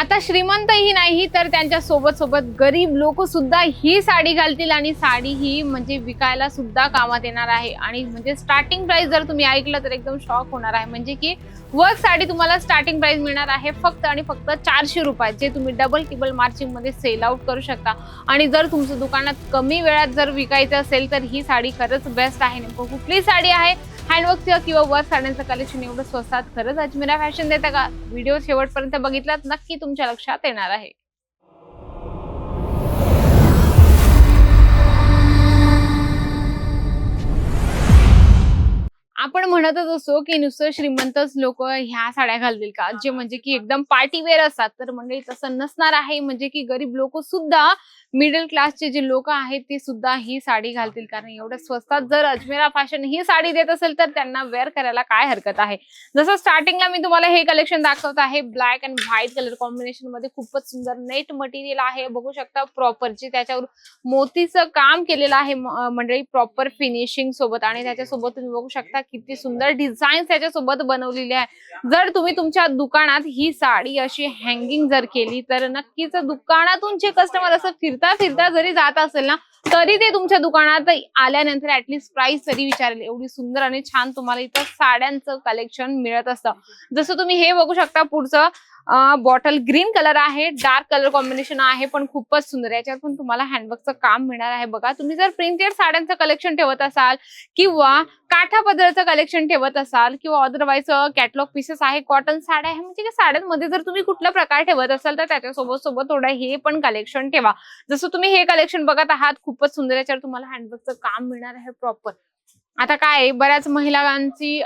आता श्रीमंतही नाही तर त्यांच्यासोबत सोबत गरीब लोक सुद्धा ही साडी घालतील आणि साडी ही म्हणजे विकायला सुद्धा कामात येणार आहे. आणि म्हणजे स्टार्टिंग प्राइस जर तुम्ही ऐकलं तर एकदम शॉक होणार आहे. म्हणजे की वर्क साडी तुम्हाला स्टार्टिंग प्राइस मिळणार आहे फक्त आणि फक्त चारशे रुपयात जे तुम्ही डबल टिबल मार्चिंगमध्ये सेल आउट करू शकता. आणि जर तुमचं दुकानात कमी वेळात जर विकायचं असेल तर ही साडी खरंच बेस्ट आहे. नेमकं कुठली साडी आहे? हँडवर्कचं किंवा वर्क साड्यांचं कलेक्शन एवढं स्वस्तात खरंच अजमेरा फॅशन देता का? व्हिडिओ शेवटपर्यंत बघितलात नक्की तुमच्या लक्षात येणार आहे. आपण म्हणतच असतो की नुसतं श्रीमंतच लोक ह्या साड्या घालतील का? जे म्हणजे की एकदम पार्टी वेअर असतात. तर मंडळी तसं नसणार आहे. म्हणजे की गरीब लोक सुद्धा मिडल क्लासचे जे लोक आहेत ते सुद्धा ही साडी घालतील. कारण एवढ्या स्वस्तात जर अजमेरा फॅशन ही साडी देत असेल तर त्यांना वेअर करायला काय हरकत आहे? जसं स्टार्टिंगला मी तुम्हाला हे कलेक्शन दाखवत आहे. ब्लॅक अँड व्हाईट कलर कॉम्बिनेशनमध्ये खूपच सुंदर नेट मटेरियल आहे. बघू शकता प्रॉपर जे त्याच्यावर मोतीचं काम केलेलं आहे. मंडळी प्रॉपर फिनिशिंग सोबत. आणि त्याच्यासोबत तुम्ही बघू शकता किती सुंदर डिझाईन त्याच्यासोबत बनवलेली आहे. जर तुम्ही तुमच्या दुकानात ही साडी अशी हँगिंग जर केली तर नक्कीच दुकानातून जे कस्टमर असं फिरता फिरता जरी जात असेल ना तरी ते तुमच्या दुकानात आल्यानंतर ऍटलीस्ट प्राइस तरी विचारेल. एवढी सुंदर आणि छान तुम्हाला इथं साड्यांचं कलेक्शन मिळत असतं. जसं तुम्ही हे बघू शकता पुढचं बॉटल ग्रीन कलर आहे डार्क कलर कॉम्बिनेशन आहे पण खूपच सुंदर याच्यावर पण तुम्हाला हँडवर्कचं काम मिळणार आहे. बघा तुम्ही जर प्रिंटेड साड्यांचं कलेक्शन ठेवत असाल किंवा काठा पदराचं कलेक्शन ठेवत असाल किंवा अदरवाईज कॅटलॉग पीसेस आहे कॉटन साड्या आहे म्हणजे साड्यांमध्ये जर तुम्ही कुठला प्रकार ठेवत असाल तर त्याच्यासोबत सोबत थोडं हे पण कलेक्शन ठेवा. जसं तुम्ही हे कलेक्शन बघत आहात खूपच सुंदर याच्यावर तुम्हाला हँडवर्कचं काम मिळणार आहे प्रॉपर आता काय आहे, बऱ्याच महिलांची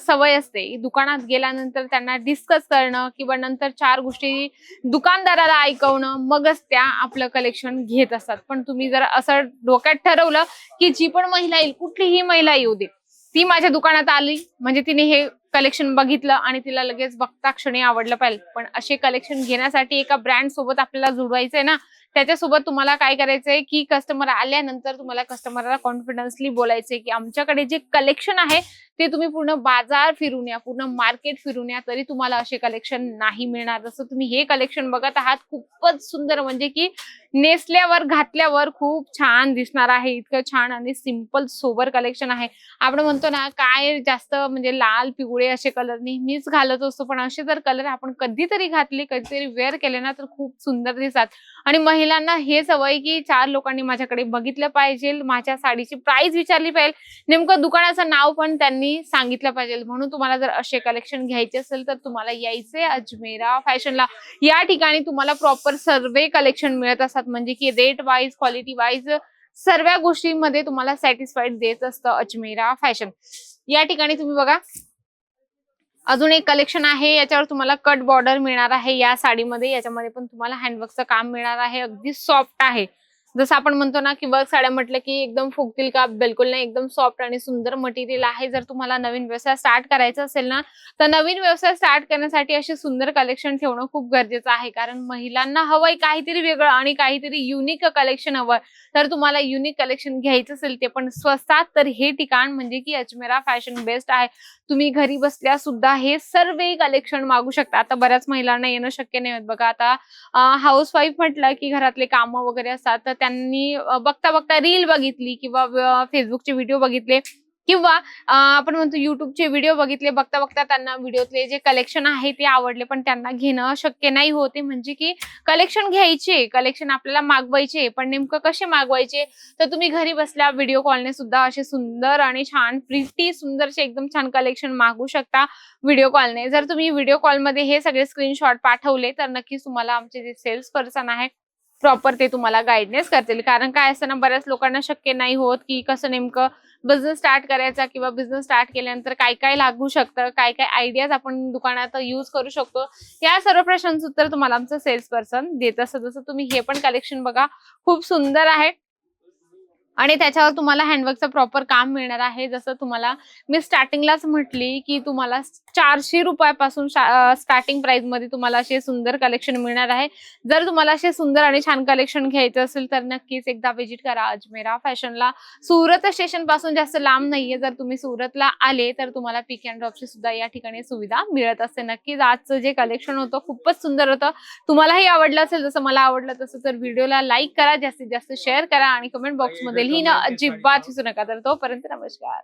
सवय असते. दुकानात गेल्यानंतर त्यांना डिस्कस करणं किंवा नंतर चार गोष्टी दुकानदाराला ऐकवणं मगच त्या आपलं कलेक्शन घेत असतात. पण तुम्ही जर असं डोक्यात ठरवलं की जी पण महिला येईल कुठलीही महिला येऊ दे ती माझ्या दुकानात आली म्हणजे तिने हे कलेक्शन बघितलं आणि तिला लगेच बघता क्षणी आवडलं पाहिजे पण असे कलेक्शन घेण्यासाठी एका ब्रँड सोबत आपल्याला जुडवायचंय ना त्याच्यासोबत तुम्हाला काय करायचंय की कस्टमर आल्यानंतर तुम्हाला कस्टमरला कॉन्फिडन्सली बोलायचंय की आमच्याकडे जे कलेक्शन आहे ते तुम्ही पूर्ण बाजार फिरून या पूर्ण मार्केट फिरून या तरी तुम्हाला असे कलेक्शन नाही मिळणार. जसं तुम्ही हे कलेक्शन बघत आहात खूपच सुंदर म्हणजे की नेसल्यावर घातल्यावर खूप छान दिसणार आहे. इतकं छान आणि सिंपल सोबर कलेक्शन आहे. आपण म्हणतो ना काय जास्त म्हणजे लाल पिवळे असे कलर नेहमीच घालत असतो पण असे जर कलर आपण कधीतरी घातले कधीतरी वेअर केले ना तर खूप सुंदर दिसतात. आणि महिलांना हे सवय की चार लोकांनी माझ्याकडे बघितलं पाहिजे माझ्या साडीची प्राइस विचारली पाहिजे. नेमकं दुकानाचं नाव पण त्यांनी सांगितलं पाहिजे. म्हणून तुम्हाला जर असे कलेक्शन घ्यायचे असेल तर तुम्हाला यायचे अजमेरा फॅशनला. या ठिकाणी तुम्हाला प्रॉपर सर्वे कलेक्शन मिळत असतात. म्हणजे की रेट वाईज क्वालिटी वाईज सर्व गोष्टींमध्ये तुम्हाला सॅटिस्फाईड देत असतं अजमेरा फॅशन. या ठिकाणी तुम्ही बघा. अजून एक कलेक्शन आहे याच्यावर तुम्हाला कट बॉर्डर मिळणार आहे. या साडीमध्ये याच्यामध्ये पण तुम्हाला हँडवर्कचं काम मिळणार आहे. अगदी सॉफ्ट आहे. जसं आपण म्हणतो ना की वर्क साड्या म्हटलं की एकदम फुगतील का? बिलकुल नाही. एकदम सॉफ्ट आणि सुंदर मटेरियल आहे. जर तुम्हाला नवीन व्यवसाय स्टार्ट करायचा असेल ना तर नवीन व्यवसाय स्टार्ट करण्यासाठी असे सुंदर कलेक्शन ठेवणं खूप गरजेचं आहे. कारण महिलांना हवंय काहीतरी वेगळं आणि काहीतरी युनिक कलेक्शन हवं तर तुम्हाला युनिक कलेक्शन घ्यायचं असेल ते पण स्वस्तात तर हे ठिकाण म्हणजे की अजमेरा फॅशन बेस्ट आहे. तुम्ही घरी बसल्या सुद्धा हे सर्व कलेक्शन मागू शकता. आता बऱ्याच महिलांना येणं शक्य नाही होत बघा. आता हाऊस वाईफ म्हटलं की घरातले कामं वगैरे असतात तर त्यांनी बघता बघता रील बघितली किंवा फेसबुकचे व्हिडिओ बघितले किंवा आपण म्हणतो युट्यूबचे व्हिडिओ बघितले बघता बघता त्यांना व्हिडिओतले जे कलेक्शन आहे ते आवडले पण त्यांना घेणं शक्य नाही होते. म्हणजे की कलेक्शन घ्यायचे कलेक्शन आपल्याला मागवायचे पण नेमकं कसे मागवायचे? तर तुम्ही घरी बसल्या व्हिडिओ कॉलने सुद्धा असे सुंदर आणि छान प्रिटी सुंदरचे एकदम छान कलेक्शन मागू शकता व्हिडिओ कॉलने जर तुम्ही व्हिडिओ कॉलमध्ये हे सगळे स्क्रीनशॉट पाठवले तर नक्कीच तुम्हाला आमचे जे सेल्स पर्सन आहे प्रॉपर ते तुम्हाला गाईडनेस करतील. कारण काय असतं ना बऱ्याच लोकांना शक्य नाही होत की कसं नेमकं बिझनेस स्टार्ट करायचा किंवा बिझनेस स्टार्ट केल्यानंतर काय काय लागू शकतं काय काय आयडियाज आपण दुकानात यूज करू शकतो. या सर्व प्रश्नांचं उत्तर तुम्हाला आमचं सेल्स पर्सन देत असतं जसं तुम्ही हे पण कलेक्शन बघा खूप सुंदर आहे. आणि त्याच्यावर तुम्हाला हँडवर्कचं प्रॉपर काम मिळणार आहे. जसं तुम्हाला मी स्टार्टिंगलाच म्हटली की तुम्हाला चारशे रुपयापासून स्टार्टिंग प्राइसमध्ये तुम्हाला असे सुंदर कलेक्शन मिळणार आहे. जर तुम्हाला असे सुंदर आणि छान कलेक्शन घ्यायचं असेल तर नक्कीच एकदा व्हिजिट करा अजमेरा फॅशनला. सुरत स्टेशनपासून जास्त लांब नाहीये. जर तुम्ही सुरतला आले तर तुम्हाला पिक अँड ड्रॉपची सुद्धा या ठिकाणी सुविधा मिळत असते. नक्कीच आजचं जे कलेक्शन होतं खूपच सुंदर होतं. तुम्हालाही आवडलं असेल जसं मला आवडलं तसं तर व्हिडिओला लाईक करा जास्तीत जास्त शेअर करा आणि कमेंट बॉक्समध्ये लिहिणं अजिबात विसरू नका. तर तोपर्यंत नमस्कार.